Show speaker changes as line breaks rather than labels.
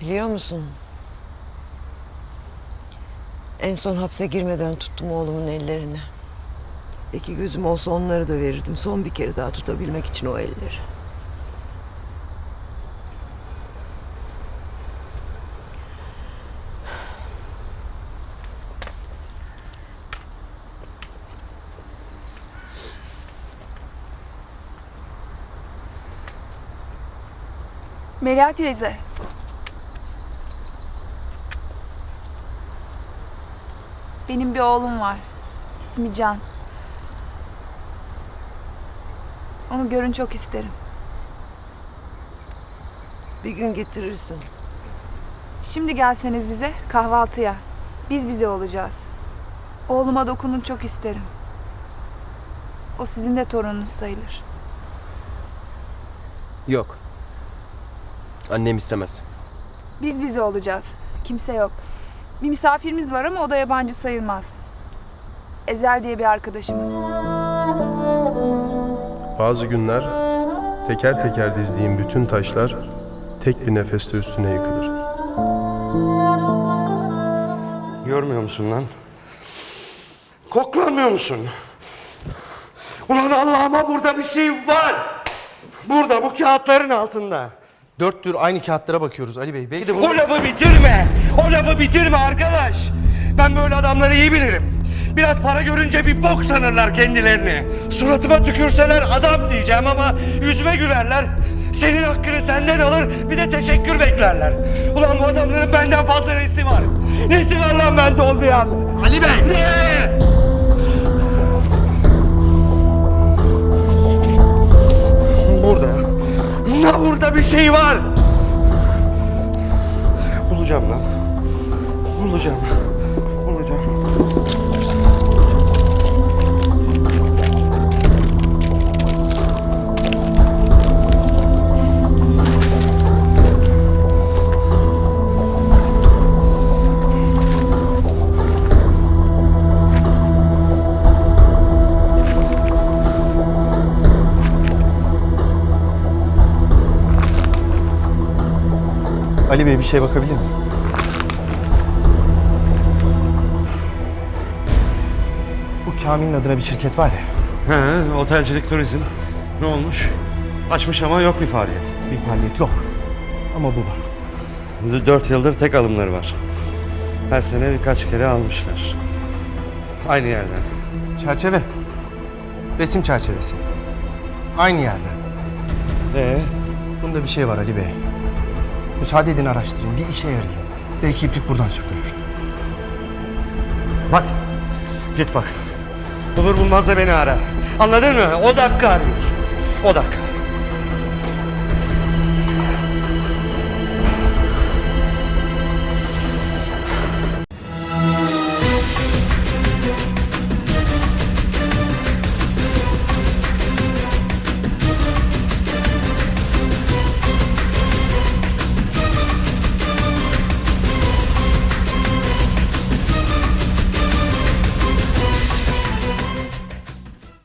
Biliyor musun? En son hapse girmeden tuttum oğlumun ellerini. İki gözüm olsa onları da verirdim. Son bir kere daha tutabilmek için o elleri.
Melia teyze. Benim bir oğlum var. İsmi Can. Onu görün çok isterim.
Bir gün getirirsin.
Şimdi gelseniz bize kahvaltıya. Biz bize olacağız. Oğluma dokunun çok isterim. O sizin de torununuz sayılır.
Yok. Annem istemez.
Biz bize olacağız. Kimse yok. Bir misafirimiz var ama o da yabancı sayılmaz. Ezel diye bir arkadaşımız.
Bazı günler teker teker dizdiğim bütün taşlar tek bir nefeste üstüne yıkılır.
Görmüyor musun lan? Koklamıyor musun? Ulan Allah'ıma burada bir şey var. Burada bu kağıtların altında.
Dört tür aynı kağıtlara bakıyoruz Ali Bey. Belki de
O
bunu...
lafı bitirme. O lafı bitirme arkadaş. Ben böyle adamları iyi bilirim. Biraz para görünce bir bok sanırlar kendilerini. Suratıma tükürseler adam diyeceğim ama yüzüme gülerler. Senin hakkını senden alır bir de teşekkür beklerler. Ulan bu adamların benden fazla nesi var? Nesi var lan bende olmayan? Ali Bey! Ne? Bir şey var? Bulacağım lan. Bulacağım. Bulacağım.
Ali Bey bir şeye bakabilir miyim? Bu Kamil'in adına bir şirket var ya.
He, otelcilik turizm. Ne olmuş? Açmış ama yok bir faaliyet.
Bir faaliyet yok. Ama bu var.
D- Dört yıldır tek alımları var. Her sene birkaç kere almışlar. Aynı yerden.
Çerçeve. Resim çerçevesi. Aynı yerden.
Ee?
Bunda bir şey var Ali Bey. Müsaade edin araştırayım. Bir işe yarayayım. Belki iplik buradan sökülür.
Bak. Git bak. Bulur bulmaz da beni ara. Anladın mı? O dakika arıyorsun. O dakika.